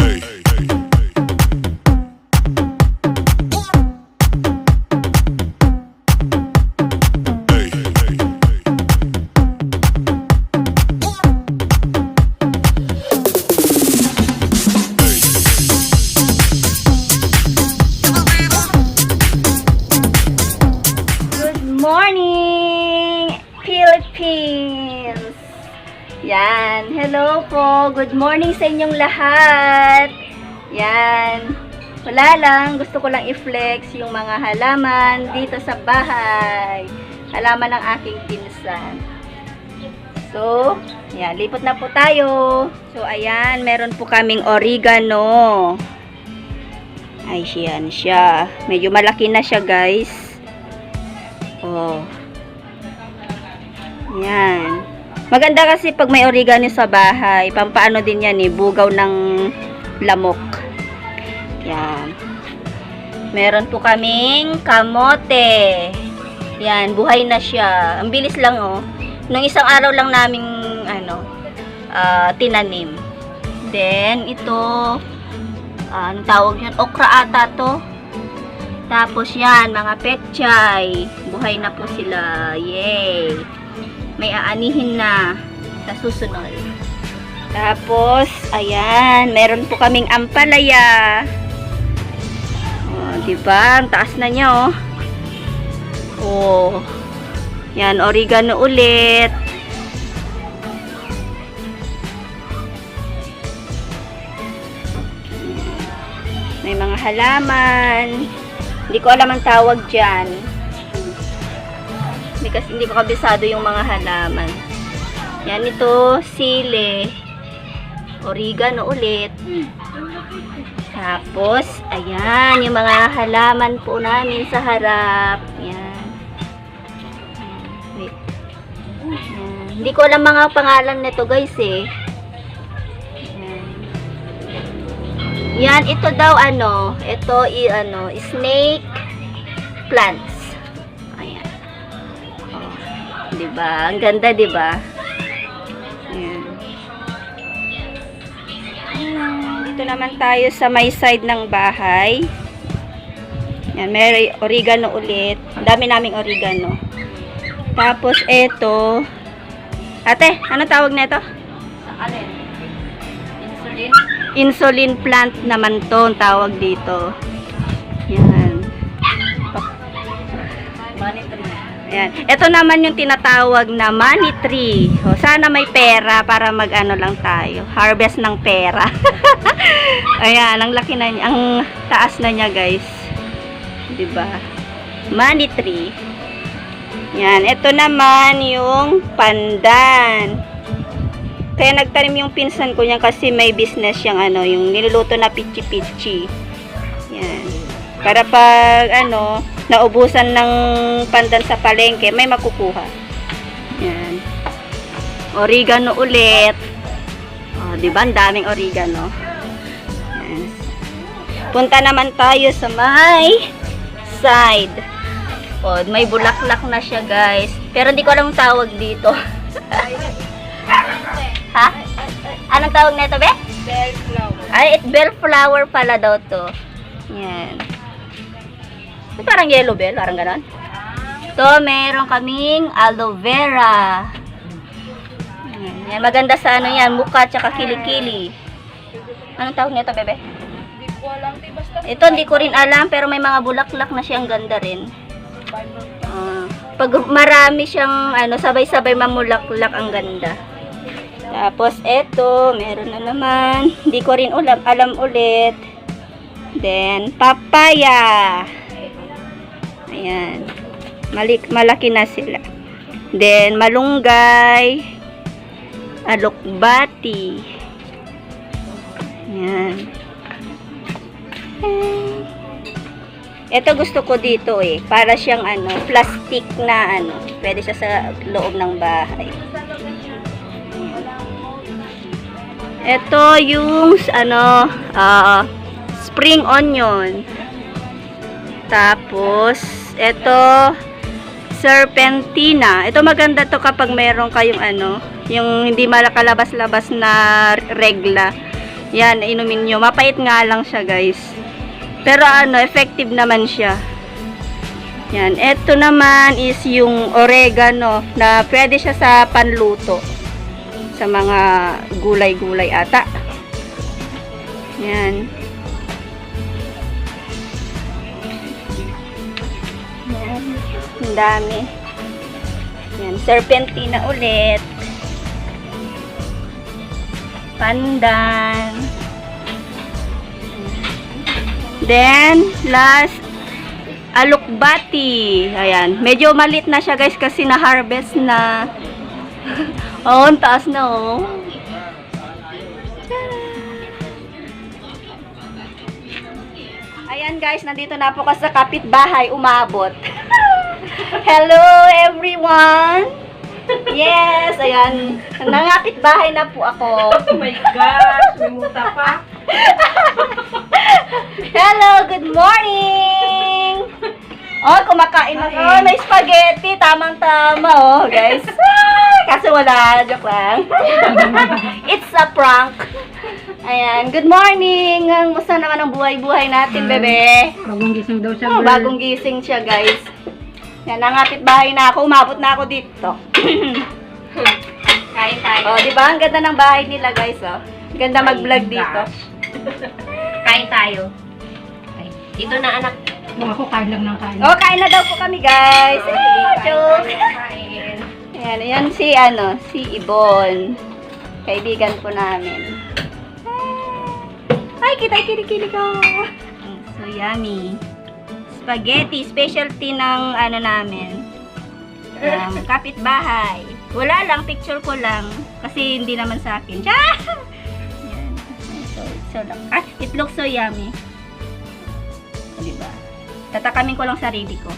Good Yan, hello po. Good morning sa inyong lahat. Yan. Wala lang, gusto ko lang i-flex yung mga halaman dito sa bahay. Halaman ng aking pinsan. So, yan, lipat na po tayo. So, ayan, meron po kaming oregano. Ay, siyan siya. Medyo malaki na siya, guys. Oh. Yan. Maganda kasi pag may oregano sa bahay, pampaano din yan eh, bugaw ng lamok. Yan. Meron po kaming kamote. Yan, buhay na siya. Ang bilis lang oh. Nung isang araw lang naming ano, ah, tinanim. Then, ito, ah, anong tawag yun? Okra ata to. Tapos yan, mga petchay. Buhay na po sila. Yay! May aanihin na sa susunod. Tapos, ayan, meron po kaming ampalaya. Oh, di? Ang taas na niya, oh. Oh. Yan, oregano ulit. May mga halaman. Hindi ko alam ang tawag dyan. Hindi hindi ko kabisado yung mga halaman. Yan ito, sile. Oregano ulit. Tapos, ayan, yung mga halaman po namin sa harap. Yan. Wait. Yan. Hindi ko alam mga pangalan nito guys eh. Yan. Yan, ito daw ano, ito i ano, snake plants. 'Di ba? Ang ganda, 'di ba? Dito naman tayo sa may side ng bahay. Yan, may oregano ulit. Ang dami naming oregano. Tapos ito. Ate, ano tawag nito? Alin? Insulin? insulin plant naman to tawag dito. Ayan. Ito naman yung tinatawag na money tree. O, sana may pera para mag-ano lang tayo. Harvest ng pera. Ayan, ang laki na niya. Ang taas na niya, guys. 'Di ba? Money tree. Yan. Ito naman yung pandan. Kaya nagtanim yung pinsan ko niyan kasi may business siyang ano, yung niluluto na pichi-pichi. Yan. Para pag ano, naubusan ng pandan sa palengke, may makukuha. Yan. Oregano ulit. Oh, 'di ba? Ang daming oregano. Yan. Punta naman tayo sa may side. Oh, may bulaklak na siya, guys. Pero hindi ko alam ang tawag dito. ha? Anong tawag nito, be? Bellflower. Ay, it bellflower pala daw to. Yan. Ay, Parang yellow bell, parang ganon. To, meron kaming aloe vera. Yan, maganda sa ano yan, mukha tsaka kilikili. Anong tawag nito, bebe? Hindi ko alam. Basta Ito, hindi ko rin alam, pero may mga bulaklak na siyang ganda rin. Ah, pag marami siyang ano, sabay-sabay mamulaklak ang ganda. Tapos eto, meron na naman. Hindi ko rin ulam, alam ulit. Then papaya. Ayan. Malik, malaki na sila. Then malunggay. Alokbati. Ayan. Ito gusto ko dito eh. Para siyang ano, plastic na ano. Pwede siya sa loob ng bahay. Ito yung ano, ah, spring onion. Tapos, ito serpentina. Ito maganda to kapag meron kayong ano, yung hindi malakalabas-labas na regla. Yan, inumin nyo. Mapait nga lang siya, guys. Pero ano, effective naman siya. Yan. Ito naman is yung oregano na pwede siya sa panluto. Sa mga gulay-gulay ata. Yan. Yan. Dami. Yan. Serpentina ulit. Pandan. Then, last, alukbati. Ayan. Medyo malit na siya guys kasi na-harvest na. oh, ang taas na oh. Ayan guys, nandito na po kasi sa kapitbahay, umabot. Hello everyone! Yes, ayan. Nangapit bahay na po ako. Oh my gosh, may muta pa. Hello, good morning! Oh, kumakain na. Oh, may spaghetti. Tamang-tama, oh, guys. Kaso wala, joke lang. It's a prank. Ayan, good morning. Ang musta naman ang buhay-buhay natin, bebe? Bagong gising daw siya. Oh, bagong gising siya, guys. Yan, nangapit bahay na ako. Umabot na ako dito. Kain tayo. oh, di ba? Ang ganda ng bahay nila, guys, oh. Ganda mag-vlog dito. Kain tayo. Ay, dito na anak. ako kain lang ng kain. Oh, kain na daw po kami, guys. Ah, joke. Kain. Ayan, yan si, ano, si Ibon. Kaibigan po namin. Ay, kita, kili-kili ko. Mm, So, yummy. Spaghetti, specialty ng, ano namin, um, kapitbahay. Wala lang, picture ko lang. Kasi hindi naman sa akin. Tiya! Yan. So, so lang. Ah, it looks so yummy. O, diba? Tatakamin ko lang sarili ko.